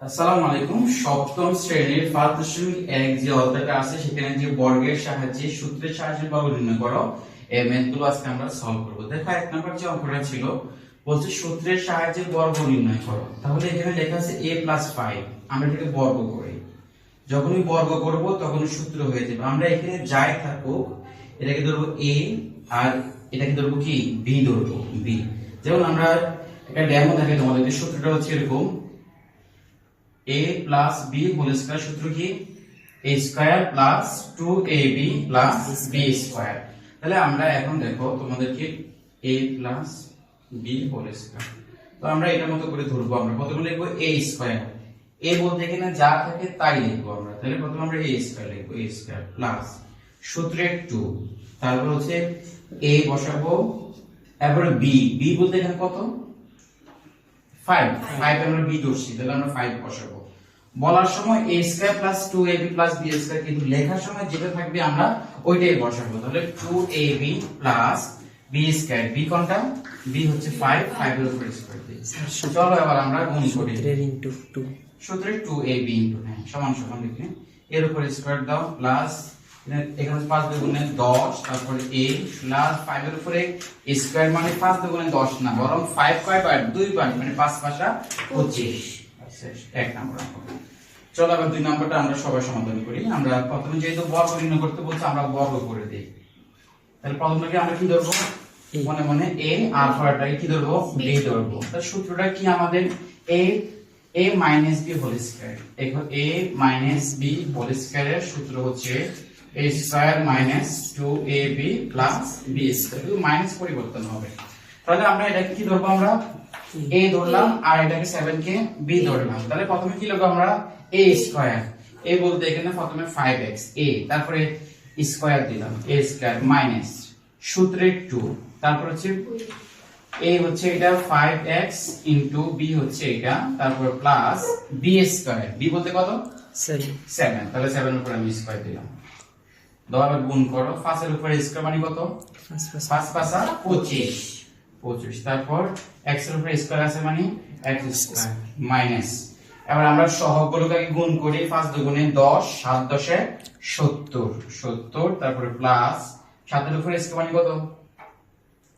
আসসালামু আলাইকুম। সপ্তম শ্রেণির পাঁচ দশমিক এক যে অধ্যায়টা আছে, সেখানে যে বর্গের সাহায্যে সূত্রের সাহায্যে বর্গ নির্ণয় করো, এই ম্যাথগুলো আজকে আমরা সলভ করব। দেখো, এক নম্বর যে অঙ্কটা ছিল, বলছে সূত্রের সাহায্যে বর্গ নির্ণয় করো। তাহলে এখানে লেখা আছে এ প্লাস ফাইভ আমরা এটাকে বর্গ করি। যখনই বর্গ করব, তখনই সূত্র হয়ে যাবে। আমরা এখানে যাই থাকুক, এটাকে ধরবো এ আর এটাকে ধরবো কি? বি ধরবো বি যেমন আমরা একটা ডেমো থাকে তোমাদেরকে, সূত্রটা হচ্ছে এরকম। A প্লাস বি হোল সূত্র কি? A square plus two a b plus b তাহলে আমরা এখন দেখো তোমাদেরকে a প্লাস বি হোল তো আমরা এটার মতো করে ধরবো আমরা। প্রথমে লিখব a স্কয়ার a বলতে এখানে যা থাকে তাই লিখব আমরা। তাহলে প্রথমে আমরা a স্কয়ার লিখব, a স্কয়ার প্লাস সূত্রের টু তারপর হচ্ছে a বসাবো তারপরে b b বলতে কত? ফাইভ ফাইভ আমরা বি ধরছি। তাহলে আমরা ফাইভ বসাবো। বলার সময় a square plus two a b plus b square কিন্তু লেখার সময় যেটা থাকবে আমরা ওইটাই বসাবো। তাহলে two a b plus b square b কোনটা? বি হচ্ছে ফাইভ ফাইভ এর উপরে স্কয়ার দিই চলো এবার আমরা গুণ করি। ইন্টু টু সূত্রে টু এ বি ইন্টু হ্যাঁ সমান সমান লিখে। এর উপরে স্কয়ার দাও প্লাস এখানে পাঁচ দুগুণে দশ তারপরে এ প্লাস ফাইভ এর উপরে স্কয়ার মানে পাঁচ দুগুণে দশ না বরং ফাইভ কয় বার দুই বার মানে পাঁচ পাঁচা পঁচিশ। এক নম্বর। চলো আবার দুই নম্বরটা আমরা সবাই সমাধান করি। আমরা প্রথমে যেহেতু বর্গ নির্ণয় করতে বলছে আমরা বর্গ করে দিই। তাহলে প্রথমে আমরা কি ধরবো। মনে মনে এ পরেরটাকে কি ধরবো? বি ধরবো। তার সূত্রটা কি আমাদের? A a minus b whole square এখন এ মাইনাস বি হোল স্কয়ারের সূত্র হচ্ছে a square minus two a b plus b square minus পরিবর্তন হবে। তাহলে আমরা এটাকে কি ধরবো আমরা? এ ধরলাম আর এটাকে সেভেন কে বি ধরলাম। তাহলে প্রথমে কি লিখব আমরা? এ স্কোয়ার এ বলতে এখানে প্রথমে ফাইভ এক্স এ তারপরে স্কোয়ার দিলাম এ স্কোয়ার মাইনাস সূত্রের টু তারপর হচ্ছে এ হচ্ছে এটা ফাইভ এক্স ইন্টু বি হচ্ছে এটা। তারপর প্লাস বি স্কোয়ার বি বলতে কত? সেভেন তাহলে সেভেন উপরে আমি স্কোয়ার দিলাম। আবার গুণ করো পাঁচের উপরে স্কয়ার মানে কত? পাঁচ পাঁচা। পঁচিশ। পঁচিশ তারপর এক্সের উপরে স্কয়ার আছে মানে এক্স স্কয়ার মাইনাস এবার আমরা সহগগুলোকে গুণ করি। পাঁচ দুগুণে দশ সাত দশে সত্তর। সত্তর তারপরে প্লাস সাতের উপরে স্কয়ার মানে কত?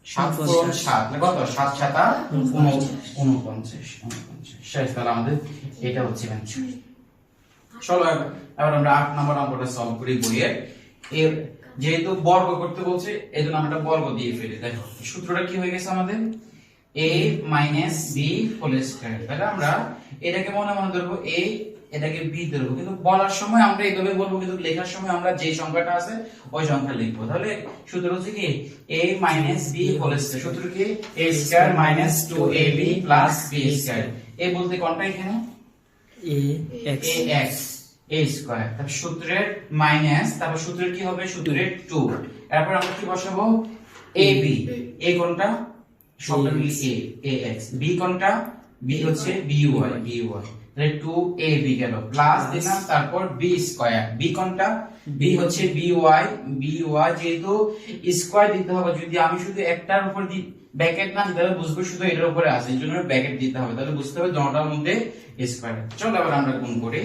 সাত পূরণ সাত। মানে কত? সাত সাতা উন- উনপঞ্চাশ। উনপঞ্চাশ শেষ তাহলে আমাদের এটা হচ্ছে। চলো এবার- এবার আমরা আট নম্বর অঙ্কটা সলভ করি বইয়ের। এর যেহেতু বর্গ করতে বলছে এই জন্য আমরা বর্গ দিয়ে ফেলি। দেখো সূত্রটা কি হয়ে গেছে আমাদের? A minus b whole square তাহলে আমরা এটাকে মনে মনে ধরবো a এটাকে b ধরবো। কিন্তু বলার সময় আমরা এইভাবে বলব কিন্তু লেখার সময় আমরা যে সংখ্যাটা আছে ওই সংখ্যা লিখব। তাহলে সূত্র হচ্ছে কি? A minus b whole square সূত্র কি? A square minus 2ab plus b square a বলতে কোনটা এখানে? A x ax a square তারপর সূত্রের মাইনাস তারপর সূত্রের কি হবে? সূত্রের টু এরপর আমরা কি বসাবো? বি এ কোনটা? সবটা এ ax. b কোনটা? বি হচ্ছে by by তাহলে 2ab গেল। প্লাস দিলাম তারপর b স্কয়ার b কোনটা? B হচ্ছে by by যেহেতু স্কয়ার দিতে হবে যদি আমি শুধু একটার উপর দিই ব্র্যাকেট না তাহলে বুঝব শুধু এটার উপরে আছে এই জন্য ব্র্যাকেট দিতে হবে। তাহলে বুঝতে হবে দোনোটার মধ্যে স্কয়ার চলো এবার আমরা গুণ করি।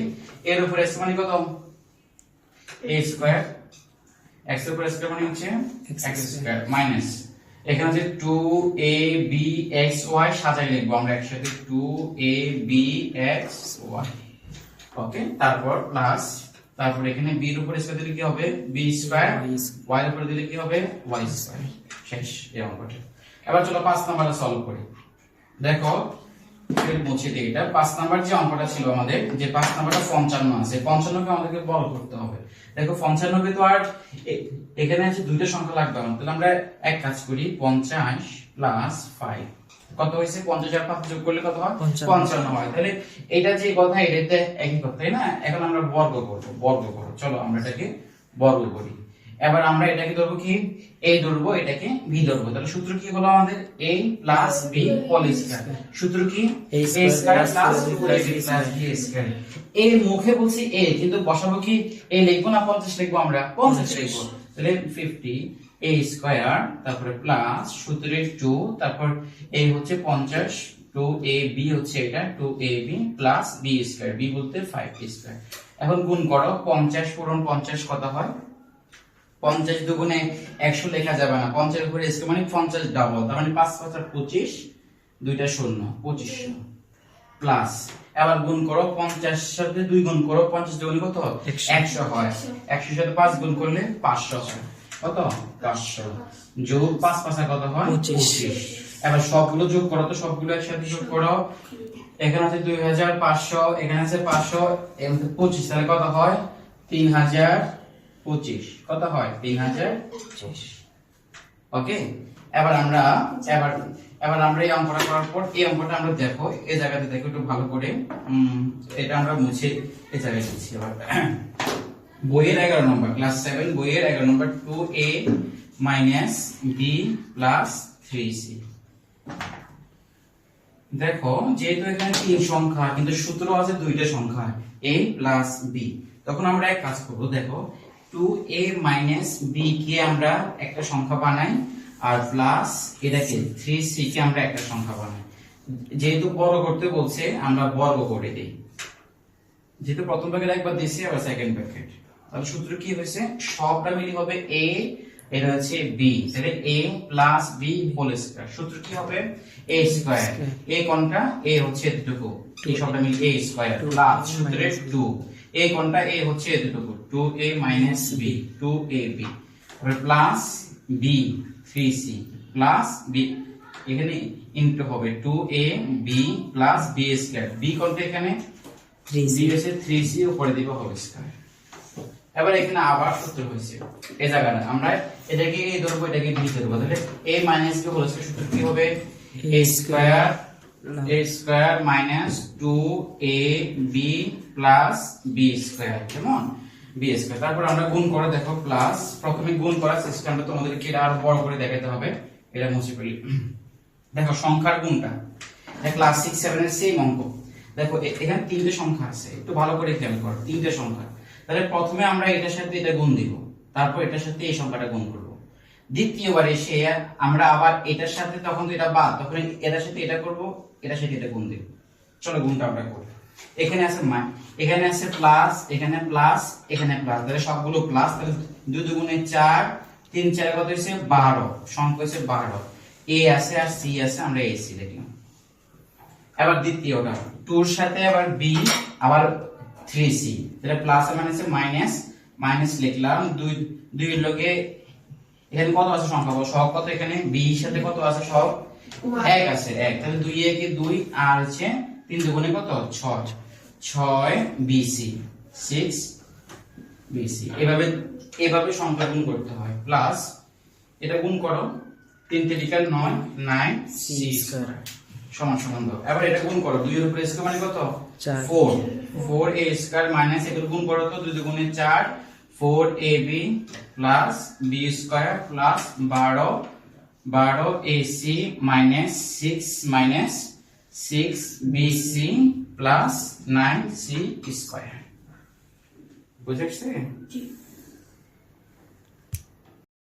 এর উপরে s মানে কত? A স্কয়ার x এর উপরে স্কয়ার মানে হচ্ছে x স্কয়ার মাইনাস এখানে যে 2 a b x y সাজাই লিখব, আমরা একসাথে two a b x y okay তারপর প্লাস তারপর এখানে b এর উপরে স্কয়ার দিলে কি হবে? B স্কয়ার y এর উপরে দিলে কি হবে? Y স্কয়ার শেষ, এই অঙ্কটা। এবার চলো পাঁচ নাম্বারে সলভ করি। দেখো মুছে দিই এটা পাঁচ নাম্বার যে অঙ্কটা ছিল আমাদের যে পাঁচ নাম্বারটা পঞ্চান্ন আছে পঞ্চান্নকে আমাদেরকে বড় করতে হবে। দেখো পঞ্চান্নকে তো আর এখানে আছে দুইটা সংখ্যা লাগবে আমার। তাহলে আমরা এক কাজ করি পঞ্চাশ প্লাস ফাইভ কত হয়েছে? পঞ্চাশ আর পাঁচ যোগ করলে কত হয়? পঞ্চান্ন। পঞ্চান্ন হয়। তাহলে এটা যে কথা এটাতে একই কথা তাই না? এখন আমরা বর্গ করব বর্গ করব। চলো আমরা এটাকে বর্গ করি। এবার আমরা এটাকে ধরবো কি? A ধরবো এটাকে b ধরবো। তাহলে সূত্র কি হলো আমাদের? A plus b whole square সূত্র কি? A square plus 2ab 2ab plus square a মুখে বলছি a কিন্তু বসাবো কি? A লিখব না 50 লিখব আমরা? 50 লিখব। তাহলে 50 a স্কয়ার তারপরে প্লাস সূত্রের 2 তারপর a হচ্ছে 50 টু এ বি হচ্ছে এটা two a b plus b square b বলতে ফাইভ স্কোয়ার এখন গুণ করো পঞ্চাশ পূরণ পঞ্চাশ কত হয়? পঞ্চাশ দুগুণে একশো লেখা যাবে না। পঞ্চাশ উপরে স্কোয়ার মানে পঞ্চাশ ডাবল তার মানে পাঁচ পাঁচ আর পঁচিশ দুইটা শূন্য পঁচিশশো প্লাস এবার গুণ করো পঞ্চাশ সাথে দুই গুণ করো পঞ্চাশ দুগুণ কত একশো। হয়। একশোর সাথে পাঁচ গুণ করলে পাঁচশো হয়। কত? পাঁচশো। যোগ পাঁচ পাঁচা কত হয়? পঁচিশ। এবার সবগুলো যোগ করো তো সবগুলো একসাথে যোগ করো। এখানে আছে দুই হাজার পাঁচশো এখানে আছে পাঁচশো এখানে পঁচিশ তাহলে কত হয়? তিন হাজার পঁচিশ। কত হয়? তিন হাজার পঁচিশ। ওকে এবার আমরা, এবার এবার আমরা এই অঙ্কটা করার পর এই অঙ্কটা আমরা দেখো, এই জায়গাতে দেখো একটু ভালো করে। এটা আমরা মুছে এই জায়গায় দিচ্ছি। এবার বইয়ের এগারো নম্বর ক্লাস সেভেন বইয়ের এগারো নম্বর two a minus b plus three c দেখো, যেহেতু এখানে তিন সংখ্যা, কিন্তু সূত্র আছে দুইটা সংখ্যা, a প্লাস বি তখন আমরা এক কাজ করব, দেখো টু এ মাইনাস বি কে আমরা একটা সংখ্যা বানাই, আর প্লাস এটাকে থ্রি সি কে আমরা একটা সংখ্যা বানাই। যেহেতু বর্গ করতে বলছে, আমরা বর্গ করে দিই। যেহেতু প্রথম প্যাকেট একবার দিয়েছি, আবার সেকেন্ড প্যাকেট তাহলে সূত্র কি হয়েছে? সবটা মিলি হবে a, এটা হচ্ছে b তাহলে a plus b whole square সূত্র কি হবে? A স্কয়ার a কোনটা? A হচ্ছে এতটুকু এই সবটা মিলি a স্কয়ার প্লাস সূত্রে 2 a কোনটা? A হচ্ছে এতটুকু। 2a মাইনাস b 2ab তারপরে plus b 3c plus b এখানে ইনটু হবে 2a b plus b square b কোনটা এখানে? থ্রি জি হচ্ছে থ্রি সি উপরে দিব হোল স্কয়ার এবার এখানে আবার সূত্র হয়েছে। এই জায়গাটা। আমরা এটাকে এই ধরবো এটাকে বি ধরবো তাহলে a মাইনাস বি হোল সূত্র কি হবে? A square a square minus two a b plus b square, কেমন? B square. তারপর আমরা গুণ করে দেখো প্লাস, প্রথমে গুণ করার সিস্টেমটা তোমাদেরকে এটা আরও বড় করে দেখাতে হবে। এটা মুছে ফেলি। দেখো সংখ্যার গুণটা। ক্লাস সিক্স সেভেনের সেম অঙ্ক। দেখো এ- এখানে তিনটে সংখ্যা আছে। একটু ভালো করে খেয়াল করো। তিনটে সংখ্যা। তাহলে প্রথমে আমরা এটার সাথে এটা গুণ দিব। তারপর এটার সাথে এই সংখ্যাটা গুণ করব। দ্বিতীয়বার এসে আমরা আবার এটার সাথে তখন এটা বাদ, তখন এটার সাথে এটা করব, এটার সাথে এটা গুণ দিব। চলো গুণটা আমরা করি। এখানে আছে মাই এখানে আছে প্লাস এখানে প্লাস এখানে প্লাস তাহলে সবগুলো প্লাস তাহলে দুই দুগুণে চার, তিন চার কত হয়েছে? বারো। সংখ্যা হয়েছে বারো। এ আছে আর সি আছে, আমরা এ, সি দেখলাম। এবার দ্বিতীয়টা টুর সাথে আবার বি, আবার থ্রি সি। তাহলে প্লাস মানে হচ্ছে মাইনাস মাইনাস লিখলাম। দুই দুই লোকে এখানে কত আছে সংখ্যা? বলো সব কত এখানে? বি সাথে কত আছে সব এক আছে এক। তাহলে দুই একে দুই আর হচ্ছে তিন দুগুণে কত? ছয়। ছয় বিসি সিক্স বিসি এভাবে এভাবে সংখ্যা গুণ করতে হয়। প্লাস এটা গুণ করো। তিন তিরিকাল নয় নাইন সি স্কয়ার সমান সমান দাও। এবার এটা গুণ করো। দুই এর উপরে স্কয়ার মানে কত? চার। Four four a square minus এগুলো গুণ করো তো দুই দুগুণে চার। Four a b plus b square plus বারো বারো a c minus six minus six b c plus nine c square. বুঝেছে?